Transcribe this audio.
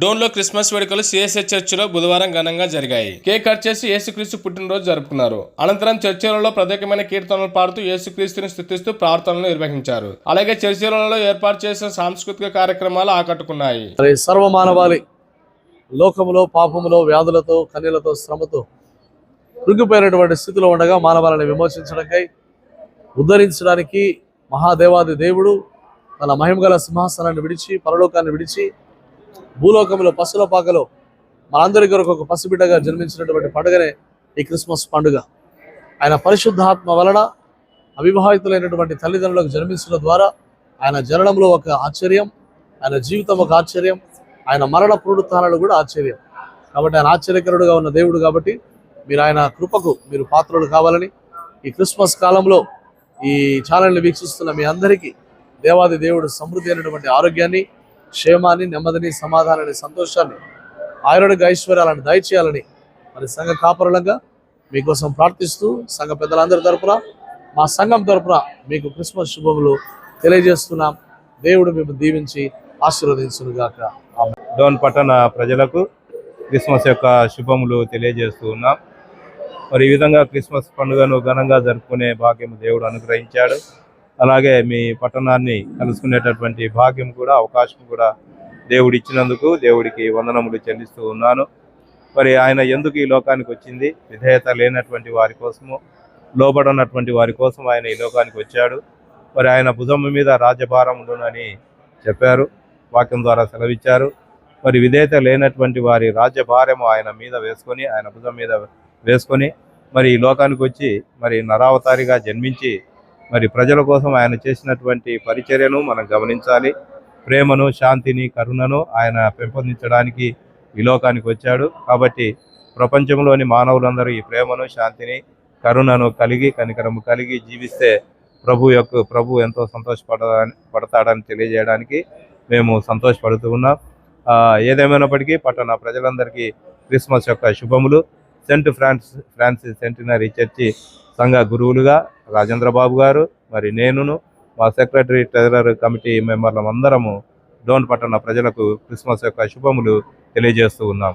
డోన్లో Christmas వేడుకలు CSS చర్చిలో బుధవారం ఘనంగా జరిగాయి. కేక్ కట్ చేసి యేసుక్రీస్తు పుట్టినరోజు జరుపుకున్నారు. అనంతరం చర్చిలలో ప్రత్యేకమైన కీర్తనలు పాడుతూ యేసుక్రీస్తుని స్థుతిస్తూ ప్రార్థనలు నిర్వహించారు. అలాగే చర్చిలలో ఏర్పాటు చేసిన సాంస్కృతిక కార్యక్రమాలు ఆకట్టుకున్నాయి. సర్వమానవాళి లోకములో పాపములో వ్యాధులతో కన్నీలతో శ్రమతో కృంగిపోయినటువంటి స్థితిలో ఉండగా మానవాళిని విమోచించడానికై ఉద్ధరించడానికి మహాదేవాది దేవుడు తన మహిమగల సింహాసనాన్ని విడిచి పరలోకాన్ని విడిచి భూలోకంలో పసుల పాకలో మనందరి కొరకు ఒక పసిబిడ్డగా జన్మించినటువంటి పండుగనే ఈ క్రిస్మస్ పండుగ. ఆయన పరిశుద్ధాత్మ వలన అవివాహితులైనటువంటి తల్లిదండ్రులకు జన్మించడం ద్వారా ఆయన జననంలో ఒక ఆశ్చర్యం ఆయన జీవితం ఒక ఆశ్చర్యం ఆయన మరణ పునరుత్నాలు కూడా ఆశ్చర్యం. కాబట్టి ఆయన ఆశ్చర్యకరుడుగా ఉన్న దేవుడు కాబట్టి మీరు ఆయన కృపకు మీరు పాత్రలు కావాలని ఈ క్రిస్మస్ కాలంలో ఈ ఛానల్ని వీక్షిస్తున్న మీ అందరికీ దేవాది దేవుడు సమృద్ధి అయినటువంటి ఆరోగ్యాన్ని క్షేమాన్ని నెమ్మదిని సమాధానాన్ని సంతోషాన్ని ఆయుర్వేదిక ఐశ్వర్యాలను దయచేయాలని మరి సంఘ కాపరులంగా మీకోసం ప్రార్థిస్తూ సంఘ పెద్దలందరి తరపున మా సంఘం తరపున మీకు క్రిస్మస్ శుభములు తెలియజేస్తున్నాం. దేవుడు మేము దీవించి ఆశీర్వదించునుగాక. డోన్ పట్టణ ప్రజలకు క్రిస్మస్ యొక్క శుభములు తెలియజేస్తూ ఉన్నాం. మరి ఈ విధంగా క్రిస్మస్ పండుగను ఘనంగా జరుపుకునే భాగ్యం దేవుడు అనుగ్రహించాడు. అలాగే మీ పట్టణాన్ని కలుసుకునేటటువంటి భాగ్యం కూడా అవకాశం కూడా దేవుడు ఇచ్చినందుకు దేవుడికి వందనములు చెల్లిస్తూ ఉన్నాను. మరి ఆయన ఎందుకు ఈ లోకానికి వచ్చింది? విధేయత లేనటువంటి వారి కోసము లోబడనటువంటి వారి కోసం ఆయన ఈ లోకానికి వచ్చాడు. మరి ఆయన భుజం మీద రాజ్యభారములునని చెప్పారు వాక్యం ద్వారా సెలవిచ్చారు. మరి విధేయత లేనటువంటి వారి రాజ్యభారము ఆయన మీద వేసుకొని ఆయన భుజం మీద వేసుకొని మరి ఈ లోకానికి వచ్చి మరి నరావతారిగా జన్మించి మరి ప్రజల కోసం ఆయన చేసినటువంటి పరిచర్యను మనం గమనించాలి. ప్రేమను శాంతిని కరుణను ఆయన పెంపొందించడానికి ఈ లోకానికి వచ్చాడు. కాబట్టి ప్రపంచంలోని మానవులందరూ ఈ ప్రేమను శాంతిని కరుణను కలిగి కనికరము కలిగి జీవిస్తే ప్రభు యొక్క ప్రభు ఎంతో సంతోషపడని పడతాడని తెలియజేయడానికి మేము సంతోషపడుతూ ఉన్నాం. ఏదేమైనప్పటికీ పట్టణ ప్రజలందరికీ క్రిస్మస్ యొక్క శుభములు. Saint France Francis centenary church సంఘ గురువులుగా రాజేంద్రబాబు గారు మరి నేనును మా సెక్రటరీ ట్రెజరర్ కమిటీ మెంబర్లం అందరము డోన్ పట్టణ ప్రజలకు క్రిస్మస్ యొక్క శుభములు తెలియజేస్తూ ఉన్నాం.